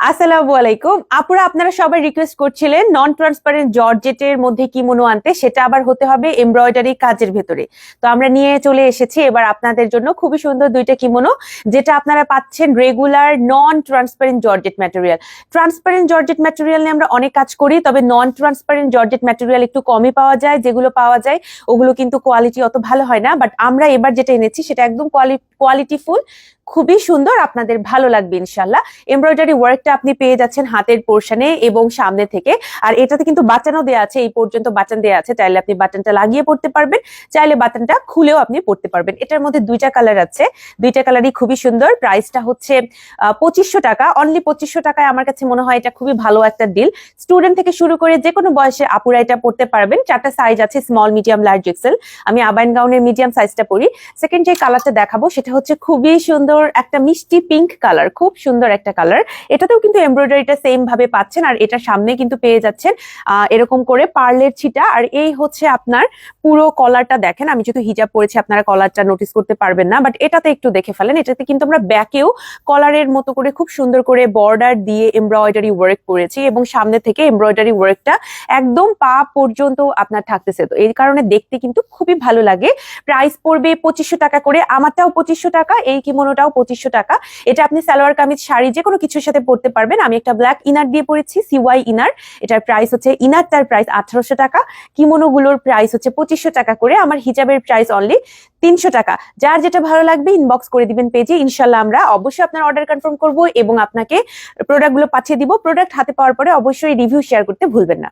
আসসালামু আলাইকুম। আপুরা, আপনারা সবাই রিকোয়েস্ট করছিলেন নন ট্রান্সপারেন্ট জর্জেটের মধ্যে কিমোনো আনতে, সেটা আবার হতে হবে এমব্রয়ডারি কাজের ভেতরে। তো আমরা নিয়ে চলে এসেছি, এবার আপনাদের জন্য খুবই সুন্দর দুইটা কিমোনো যেটা আপনারা পাচ্ছেন regular non transparent georgette material transparent georgette material নিয়ে আমরা অনেক কাজ করি, তবে নন ট্রান্সপারেন্ট জর্জেট ম্যাটেরিয়াল একটু কমই পাওয়া যায়, যেগুলো পাওয়া যায়, ওগুলো কিন্তু কোয়ালিটি অত ভালো হয় না বাট আমরা এবার যেটা এনেছি, সেটা একদম কোয়ালিটি ফুল খুবই সুন্দর, আপনাদের ভালো লাগবে ইনশাল্লাহ এমব্রয়ডারি ওয়ার্কটা আপনি পেয়ে যাচ্ছেন হাতের পোর্শনে এবং সামনে থেকে। আর এটাতে কিন্তু বাটনও দেওয়া আছে, এই পর্যন্ত বাটন দেওয়া আছে। চাইলে আপনি বাটনটা লাগিয়ে পড়তে পারবেন, চাইলে বাটনটা খুলেও আপনি পড়তে পারবেন। এটার মধ্যে দুইটা কালার আছে। দুইটা কালারই খুবই সুন্দর। প্রাইসটা হচ্ছে পঁচিশশো টাকা। অনলি পঁচিশশো টাকায় আমার কাছে মনে হয় এটা খুবই ভালো একটা ডিল স্টুডেন্ট থেকে শুরু করে যে কোনো বয়সে আপুরা এটা পড়তে পারবেন। চারটা সাইজ আছে স্মল মিডিয়াম লার্জ এক্সেল আমি আবাইন গাউনের মিডিয়াম সাইজটা পরি সেকেন্ড যে কালারটা দেখাবো, সেটা হচ্ছে খুবই সুন্দর একটা মিষ্টি পিঙ্ক কালার খুব সুন্দর একটা কালার এটাতেও কিন্তু এমব্রয়ডারিটা সেম ভাবে পাচ্ছেন আর এটা সামনে কিন্তু পেয়ে যাচ্ছেন এরকম করে পার্লের ছিটা। আর এই হচ্ছে আপনার পুরো কলারটা দেখেন, আমি যেহেতু হিজাব পরেছি, আপনারা কলারটা নোটিস করতে পারবেন না বাট এটাতে একটু দেখে ফেলেন। এটাতে কিন্তু আমরা ব্যাকেও কলারের মতো করে খুব সুন্দর করে বর্ডার দিয়ে এমব্রয়ডারি ওয়ার্ক করেছি এবং সামনে থেকে এমব্রয়ডারি ওয়ার্কটা একদম পা পর্যন্ত আপনার থাকতেছে। তো এই কারণে দেখতে কিন্তু খুবই ভালো লাগে। প্রাইস পড়বে পঁচিশশো টাকা করে, আমারটাও পঁচিশশো টাকা, এই কিমোনোটাও পঁচিশশো টাকা। এটা আপনি সালোয়ার কামিজ, শাড়ি যে কোনো কিছুর সাথে পরতে পারবেন। আমি একটা ব্ল্যাক ইনার দিয়ে পরেছি সিওয়াই ইনার এটার প্রাইস হচ্ছে ইনারটার প্রাইস আঠারোশো টাকা। কিমোনো গুলোর প্রাইস হচ্ছে পঁচিশশো টাকা করে। আমার হিজাবের প্রাইস অনলি তিনশো টাকা। যার যেটা ভালো লাগবে ইনবক্স করে দিবেন পেজে ইনশাল্লাহ আমরা অবশ্যই আপনার অর্ডার কনফার্ম করব এবং আপনাকে প্রোডাক্টগুলো পাঠিয়ে দিব। প্রোডাক্ট হাতে পাওয়ার পরে অবশ্যই রিভিউ শেয়ার করতে ভুলবেন না।